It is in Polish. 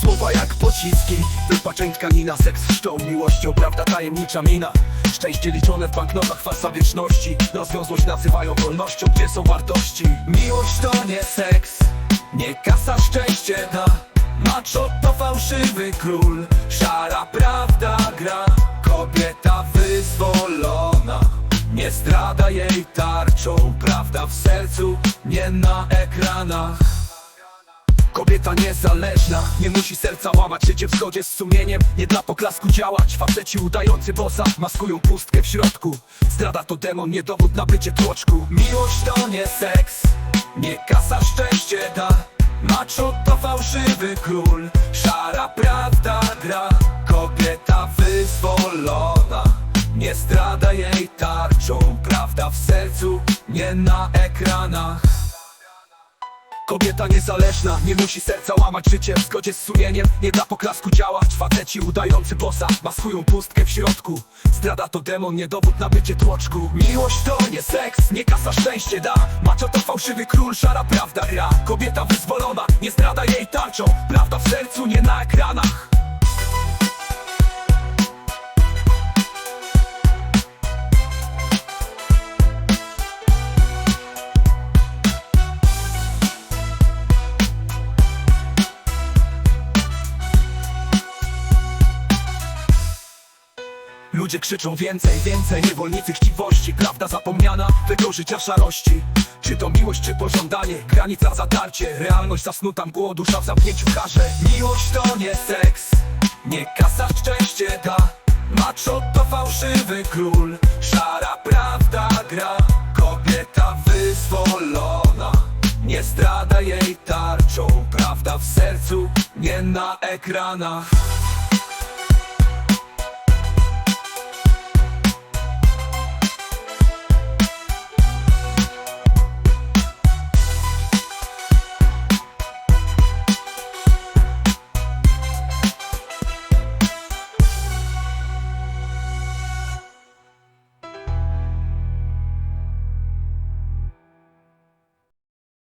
Słowa jak pociski, wypaczeń tkanina Seks szczą miłością, prawda tajemnicza mina. Szczęście liczone w banknotach, farsa wieczności. Rozwiązłość nazywają wolnością, gdzie są wartości? Miłość to nie seks, nie kasa szczęście da. Macho to fałszywy król, szara prawda gra. Kobieta wyzwolona, nie zdrada jej tarczą. Prawda w sercu, nie na ekranach Kobieta niezależna, nie musi serca łamać Życie w zgodzie z sumieniem, nie dla poklasku działać. Faceci udający bossa, maskują pustkę w środku. Zdrada to demon, nie dowód na bycie tłoczku. Miłość to nie seks, nie kasa szczęście da. Macho to fałszywy król, szara prawda gra. Kobieta wyzwolona, nie zdrada jej tarczą. Prawda w sercu, nie na ekranach Kobieta niezależna, nie musi serca łamać. Życie w zgodzie z sumieniem, nie dla poklasku działać Faceci udający bossa, maskują pustkę w środku. Zdrada to demon, nie dowód na bycie tłoczku. Miłość to nie seks, nie kasa szczęście da. Macho to fałszywy król, szara prawda gra. Kobieta wyzwolona, nie zdrada jej tarczą. Prawda w sercu, nie na ekranach Ludzie krzyczą więcej, więcej Niewolnicy chciwości, prawda zapomniana Tego życia szarości. Czy to miłość, czy pożądanie? Granica zatarcie, realność zasnuta mgłą Dusza w zamknięciu karze Miłość to nie seks Nie kasa szczęście da. Macho to fałszywy król Szara prawda gra. Kobieta wyzwolona Nie zdrada jej tarczą. Prawda w sercu, nie na ekranach